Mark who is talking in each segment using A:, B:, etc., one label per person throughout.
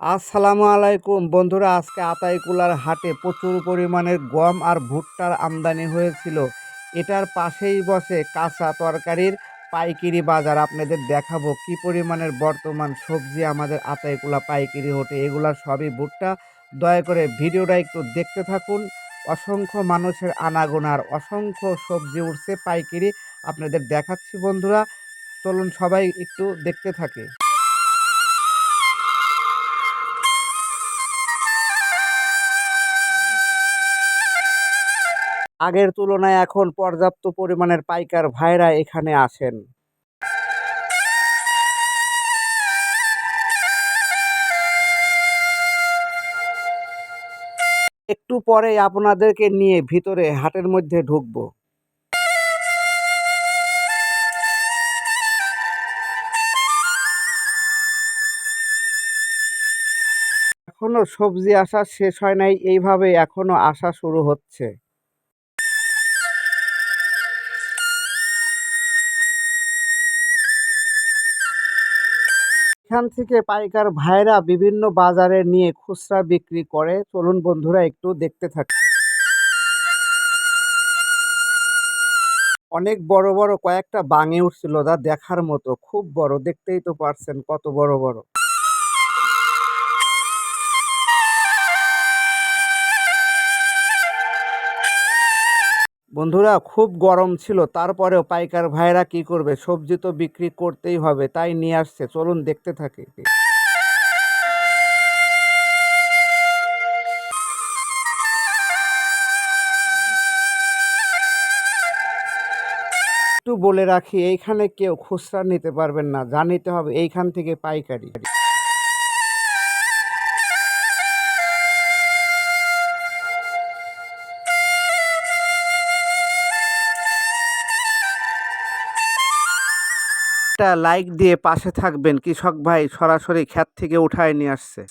A: আসসালামু আলাইকুম। বন্ধুরা, আজকে আতাইকুলার হাটে প্রচুর পরিমাণের গম আর ভুট্টার আমদানি হয়েছিল। এটার পাশেই বসে কাঁচা তরকারির পাইকারি বাজার। আপনাদের দেখাবো কি পরিমাণের বর্তমান সবজি আমাদের আতাইকুলা পাইকারি হোটে। এগুলা সবই ভুট্টা। দয়া করে ভিডিওটা একটু দেখতে থাকুন। অসংখ্য মানুষের আনাগোনার অসংখ্য সবজি উঠছে পাইকারি। আপনাদের দেখাচ্ছি বন্ধুরা। চলুন সবাই একটু দেখতে থাকে। আগের তুলনায় এখন পর্যাপ্ত পরিমাণের পাইকার ভাইরা এখানে আসেন। একটু পরে আপনাদেরকে নিয়ে ভিতরে হাটের মধ্যে ঢুকবো। এখনও সবজি আসা শেষ হয় নাই, এইভাবে এখনও আসা শুরু হচ্ছে। এখান থেকে পাইকার ভাইরা বিভিন্ন বাজারে নিয়ে খুচরা বিক্রি করে। চলুন বন্ধুরা, একটু দেখতে থাকে অনেক বড় বড় কয়েকটা বাঙে উঠছিল যা দেখার মতো। খুব বড়, দেখতেই তো পারছেন কত বড় বড়। বন্ধুরা, খুব গরম ছিল, তারপরেও পাইকার ভাইরা কি করবে? সবজি তো বিক্রি করতেই হবে, তাই নিয়ে আসছে, চলুন দেখতে থাকি। একটু বলে রাখি, এইখানে কেউ খুচরা নিতে পারবেন না, যা নিতে হবে, এইখান থেকে পাইকারি। একটা লাইক দিয়ে পাশে থাকবেন। কৃষক ভাই সরাসরি ক্ষেত থেকে উঠায় নিয়ে আসছে।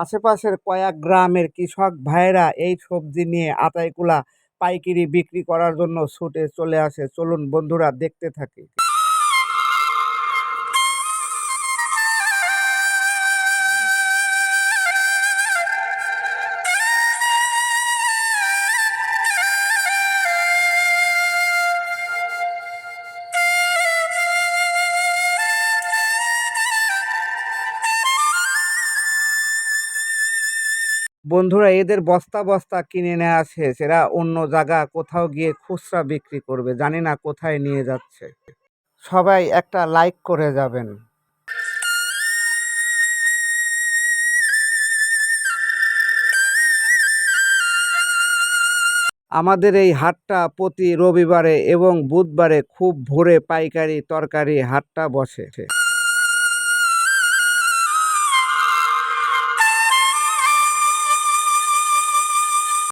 A: আশেপাশের কয়েক গ্রামের কৃষক ভাইরা এই সবজি নিয়ে আতাইকুলা পাইকিরি বিক্রি করার জন্য ছুটে চলে আসে। চলুন বন্ধুরা দেখতে থাকি। বন্ধুরা, এদের বস্তা বস্তা কিনে নেওয়া শেষ এরা অন্য জায়গা, কোথাও গিয়ে খুচরা বিক্রি করবে, জানি না কোথায় নিয়ে যাচ্ছে। সবাই একটা লাইক করে যাবেন। আমাদের এই হাটটা প্রতি রবিবারে এবং বুধবারে খুব ভোরে পাইকারি, তরকারি হাটটা বসে